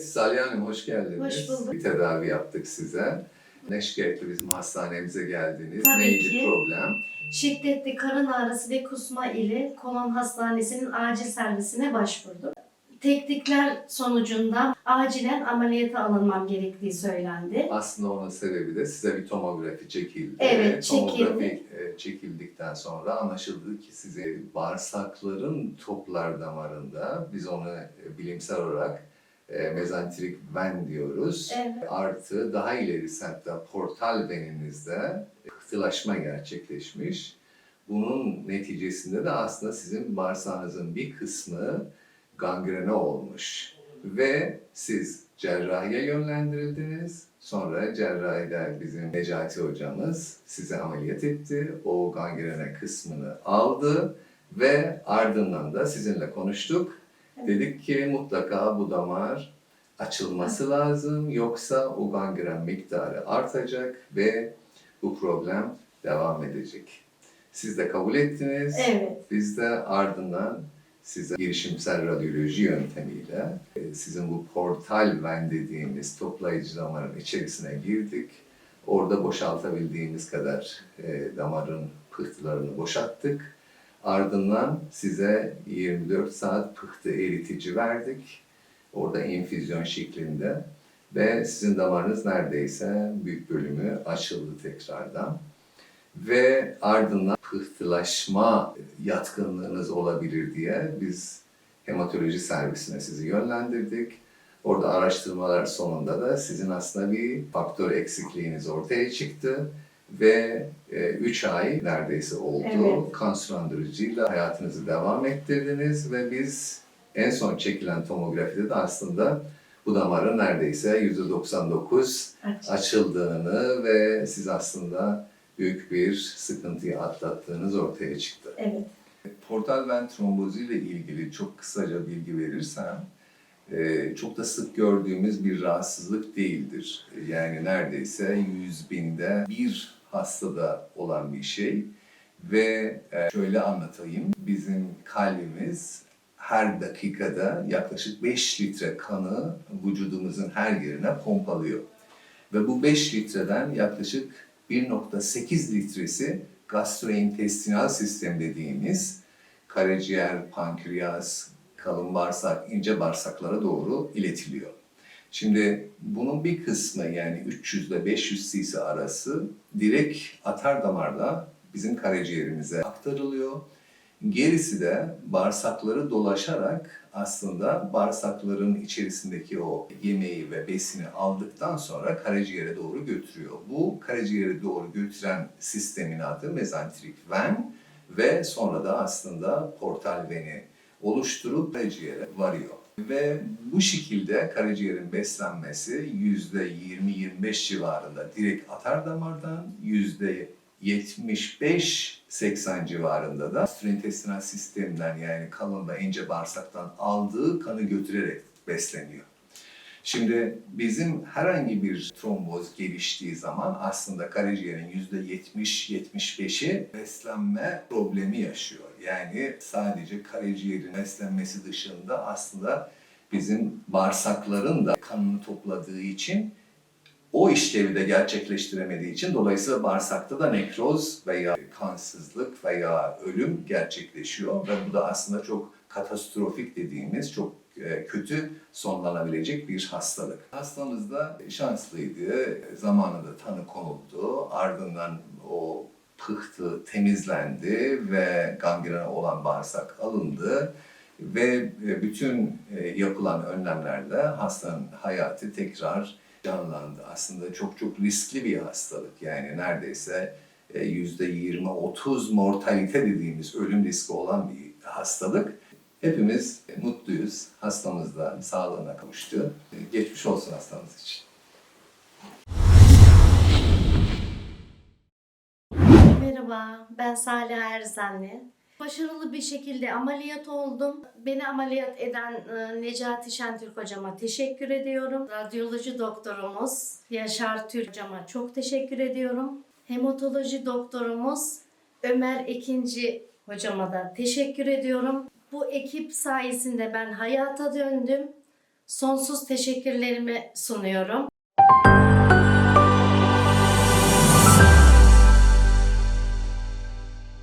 Salih Hanım hoş geldiniz. Hoş bulduk. Bir tedavi yaptık size. Ne şikayetle bizim hastanemize geldiniz? Tabii Neydi ki. problem? Şiddetli karın ağrısı ve kusma ile kolon hastanesinin acil servisine başvurdum. Teknikler sonucunda acilen ameliyata alınmam gerektiği söylendi. Aslında onun sebebi de size bir tomografi çekildi. Evet, Tomografi çekildi. e, çekildikten sonra anlaşıldı ki size bağırsakların toplar damarında, biz onu e, bilimsel olarak e, mezantrik ven diyoruz. Evet. Artı daha ilerisi hatta portal veninizde pıhtılaşma gerçekleşmiş. Bunun neticesinde de aslında sizin bağırsağınızın bir kısmı gangrene olmuş. Ve siz cerrahiye yönlendirildiniz. Sonra cerrahide bizim Necati hocamız size ameliyat etti. O gangrene kısmını aldı ve ardından da sizinle konuştuk. Dedik ki mutlaka bu damar açılması lazım yoksa o gangren miktarı artacak ve bu problem devam edecek. Siz de kabul ettiniz. Evet. Biz de ardından size girişimsel radyoloji yöntemiyle e, sizin bu portal ven dediğimiz toplayıcı damarın içerisine girdik. Orada boşaltabildiğimiz kadar e, damarın pıhtılarını boşalttık. Ardından size 24 saat pıhtı eritici verdik. Orada infüzyon şeklinde ve sizin damarınız neredeyse büyük bölümü açıldı tekrardan ve ardından pıhtılaşma yatkınlığınız olabilir diye biz hematoloji servisine sizi yönlendirdik. Orada araştırmalar sonunda da sizin aslında bir faktör eksikliğiniz ortaya çıktı ve 3 ay neredeyse oldu. Evet. Kan sulandırıcıyla hayatınızı devam ettirdiniz ve biz en son çekilen tomografide de aslında bu damarın neredeyse %99 Aç. açıldığını ve siz aslında büyük bir sıkıntıyı atlattığınız ortaya çıktı. Evet. Portal ven trombozu ile ilgili çok kısaca bilgi verirsem, e, çok da sık gördüğümüz bir rahatsızlık değildir. Yani neredeyse yüz binde bir hastada olan bir şey. Ve e, şöyle anlatayım, bizim kalbimiz her dakikada yaklaşık 5 litre kanı vücudumuzun her yerine pompalıyor. Ve bu 5 litreden yaklaşık 1.8 litresi gastrointestinal sistem dediğimiz karaciğer, pankreas, kalın bağırsak, ince bağırsaklara doğru iletiliyor. Şimdi bunun bir kısmı yani 300 ile 500 cc arası direkt atar damarla bizim karaciğerimize aktarılıyor. Gerisi de bağırsakları dolaşarak aslında bağırsakların içerisindeki o yemeği ve besini aldıktan sonra karaciğere doğru götürüyor. Bu karaciğere doğru götüren sistemin adı mezantrik ven ve sonra da aslında portal veni oluşturup karaciğere varıyor. Ve bu şekilde karaciğerin beslenmesi %20-25 civarında direkt atar damardan, %75-80 civarında da gastrointestinal sistemden yani kalın ve ince bağırsaktan aldığı kanı götürerek besleniyor. Şimdi bizim herhangi bir tromboz geliştiği zaman aslında karaciğerin %70-75'i beslenme problemi yaşıyor. Yani sadece karaciğerin beslenmesi dışında aslında bizim bağırsakların da kanını topladığı için o işlevi de gerçekleştiremediği için dolayısıyla bağırsakta da nekroz veya kansızlık veya ölüm gerçekleşiyor ve bu da aslında çok katastrofik dediğimiz çok e, kötü sonlanabilecek bir hastalık. Hastamız da şanslıydı. Zamanında tanı konuldu. Ardından o pıhtı temizlendi ve gangrene olan bağırsak alındı ve e, bütün e, yapılan önlemlerle hastanın hayatı tekrar canlandı. Aslında çok çok riskli bir hastalık. Yani neredeyse e, yüzde 20-30 mortalite dediğimiz ölüm riski olan bir hastalık. Hepimiz mutluyuz. Hastamız da sağlığına kavuştu. Geçmiş olsun hastamız için. Merhaba, ben Salih Erzenli. Başarılı bir şekilde ameliyat oldum. Beni ameliyat eden e, Necati Şentürk hocama teşekkür ediyorum. Radyoloji doktorumuz Yaşar Türk hocama çok teşekkür ediyorum. Hematoloji doktorumuz Ömer Ekinci hocama da teşekkür ediyorum. Bu ekip sayesinde ben hayata döndüm. sonsuz teşekkürlerimi sunuyorum.